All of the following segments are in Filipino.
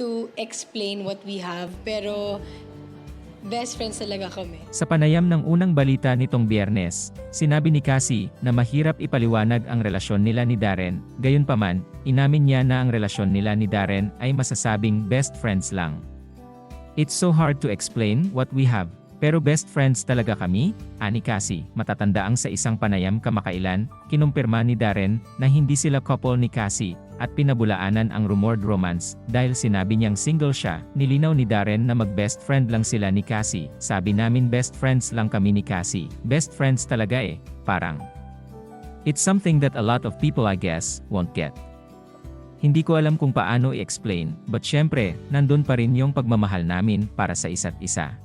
to explain what we have, pero best friends talaga kami. Sa panayam ng unang balita nitong biyernes, sinabi ni Cassie na mahirap ipaliwanag ang relasyon nila ni Darren, gayunpaman, inamin niya na ang relasyon nila ni Darren ay masasabing best friends lang. It's so hard to explain what we have, pero best friends talaga kami, ani Cassie. Matatanda ang sa isang panayam kamakailan, kinumpirma ni Darren na hindi sila couple ni Cassie, at pinabulaanan ang rumored romance dahil sinabi niyang single siya. Nilinaw ni Darren na mag-best friend lang sila ni Cassie. Sabi namin best friends lang kami ni Cassie. Best friends talaga eh, parang. It's something that a lot of people I guess, won't get. Hindi ko alam kung paano i-explain, but syempre, nandun pa rin yung pagmamahal namin para sa isa't isa.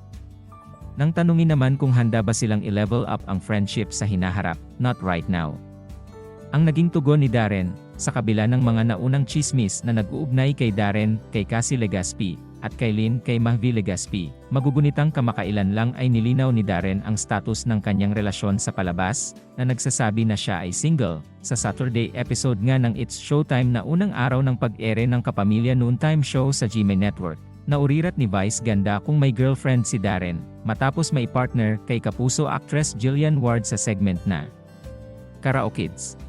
Nang tanungin naman kung handa ba silang i-level up ang friendship sa hinaharap, not right now. Ang naging tugon ni Darren, sa kabila ng mga naunang chismis na nag-uugnay kay Darren, kay Cassie Legaspi, at kay Lynn kay Mahvi Legaspi, magugunitang kamakailan lang ay nilinaw ni Darren ang status ng kanyang relasyon sa palabas, na nagsasabi na siya ay single, sa Saturday episode nga ng It's Showtime na unang araw ng pag-ere ng Kapamilya Noontime Show sa GMA Network. Naurirat ni Vice ganda kung may girlfriend si Darren, matapos may partner kay kapuso actress Jillian Ward sa segment na Karaoke Kids.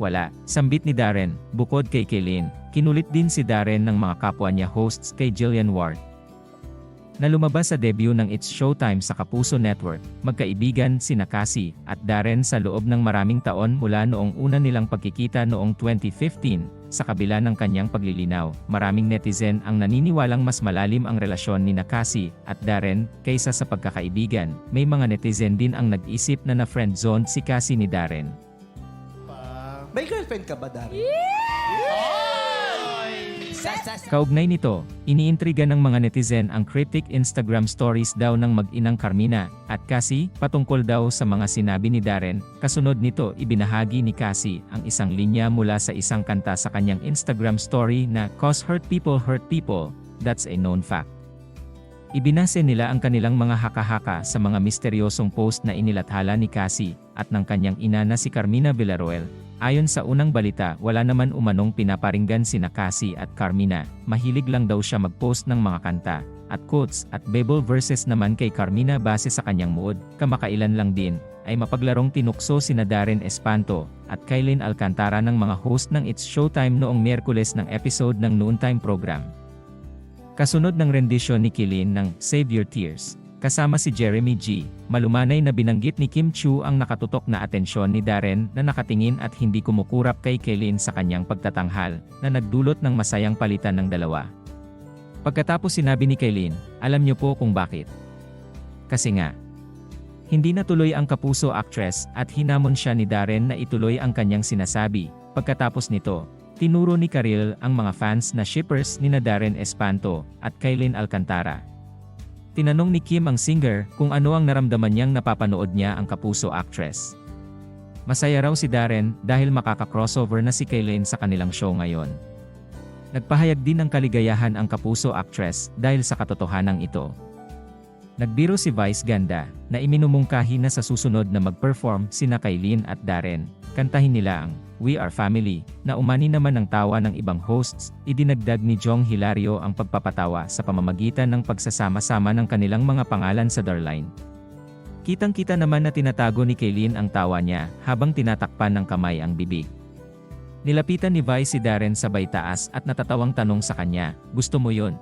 Wala, sambit ni Darren, bukod kay Kaylin, kinulit din si Darren ng mga kapwa niya hosts kay Jillian Ward. Na lumabas sa debut ng It's Showtime sa Kapuso Network, magkaibigan si Nakasi at Darren sa loob ng maraming taon mula noong una nilang pagkikita noong 2015, sa kabila ng kanyang paglilinaw, maraming netizen ang naniniwalang mas malalim ang relasyon ni Nakasi at Darren kaysa sa pagkakaibigan. May mga netizen din ang nag-isip na na-friend zone si Cassie ni Darren. May girlfriend ka ba, Darren? Kaugnay nito, iniintriga ng mga netizen ang cryptic Instagram stories daw ng mag-inang Carmina at Cassie patungkol daw sa mga sinabi ni Darren. Kasunod nito, ibinahagi ni Cassie ang isang linya mula sa isang kanta sa kanyang Instagram story na Cause hurt people hurt people, that's a known fact. Ibinase nila ang kanilang mga haka-haka sa mga misteryosong post na inilathala ni Cassie at ng kanyang ina na si Carmina Villaroel. Ayon sa unang balita, wala naman umanong pinaparinggan sina Cassie at Carmina. Mahilig lang daw siya mag-post ng mga kanta at quotes at Bible verses naman kay Carmina base sa kanyang mood. Kamakailan lang din ay mapaglarong tinukso sina Darren Espanto at Kailin Alcantara ng mga host ng It's Showtime noong Miyerkules ng episode ng Noontime program. Kasunod ng rendisyon ni Kilin ng Save Your Tears, kasama si Jeremy G, malumanay na binanggit ni Kim Chu ang nakatutok na atensyon ni Darren na nakatingin at hindi kumukurap kay Kilin sa kanyang pagtatanghal, na nagdulot ng masayang palitan ng dalawa. Pagkatapos sinabi ni Kaylin, alam niyo po kung bakit. Kasi nga, hindi natuloy ang kapuso actress at hinamon siya ni Darren na ituloy ang kanyang sinasabi. Pagkatapos nito, tinuro ni Karil ang mga fans na shippers ni Darren Espanto at Kailin Alcantara. Tinanong ni Kim ang singer kung ano ang naramdaman niyang napapanood niya ang kapuso actress. Masaya raw si Darren dahil makaka-crossover na si Kailin sa kanilang show ngayon. Nagpahayag din ng kaligayahan ang kapuso actress dahil sa katotohanan ito. Nagbiro si Vice Ganda na iminumungkahi na sa susunod na mag-perform sina Kailin at Darren. Kantahin nila ang We Are Family na umani naman ng tawa ng ibang hosts, idinagdag ni Jong Hilario ang pagpapatawa sa pamamagitan ng pagsasama-sama ng kanilang mga pangalan sa Darline. Kitang-kita naman na tinatago ni Kaylin ang tawa niya habang tinatakpan ng kamay ang bibig. Nilapitan ni Vice si Darren sabay taas at natatawang tanong sa kanya, gusto mo yon?